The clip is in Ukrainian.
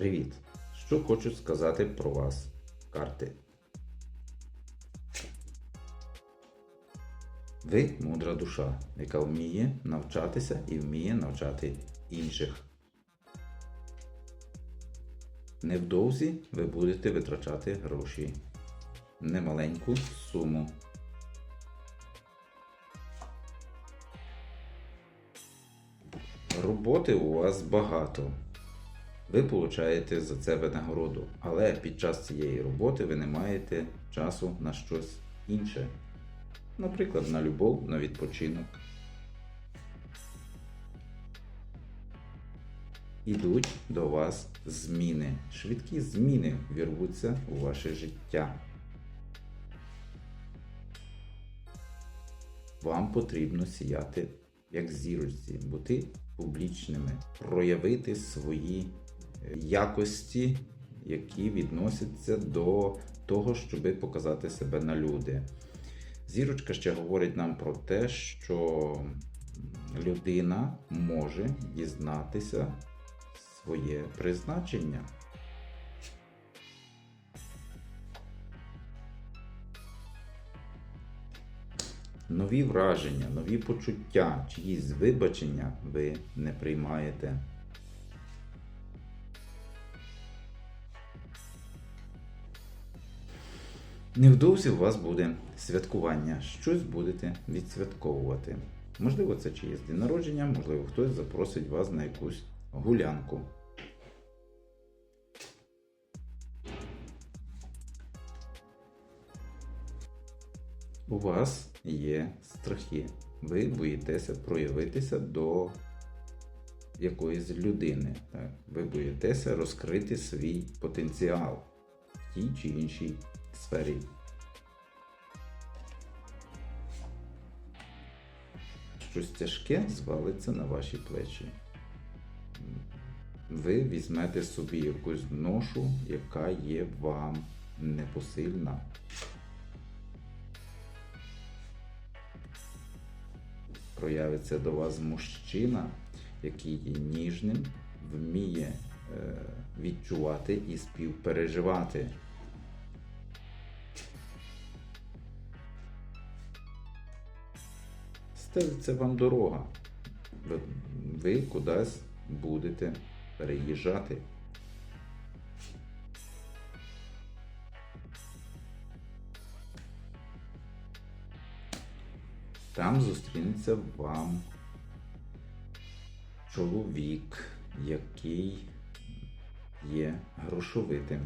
Привіт! Що хочу сказати про вас карти. Ви мудра душа, яка вміє навчатися і вміє навчати інших. Невдовзі ви будете витрачати гроші. Немаленьку суму. Роботи у вас багато. Ви получаєте за це винагороду, але під час цієї роботи ви не маєте часу на щось інше. Наприклад, на любов, на відпочинок. Ідуть до вас зміни. Швидкі зміни вірвуться у ваше життя. Вам потрібно сіяти як зірочці, бути публічними, проявити свої якості, які відносяться до того, щоб показати себе на люди. Зірочка ще говорить нам про те, що людина може дізнатися своє призначення. Нові враження, нові почуття, чиїсь вибачення ви не приймаєте. Невдовзі у вас буде святкування, щось будете відсвятковувати. Можливо, це чиєсь день народження, можливо, хтось запросить вас на якусь гулянку. У вас є страхи. Ви боїтеся проявитися до якоїсь людини. Так? Ви боїтеся розкрити свій потенціал в тій чи іншій сфері. Щось тяжке звалиться на ваші плечі. Ви візьмете собі якусь ношу, яка є вам непосильна. Проявиться до вас мужчина, який є ніжним, вміє е, відчувати і співпереживати. Стелиться вам дорога. Ви кудись будете переїжджати. Там зустрінеться вам чоловік, який є грошовитим.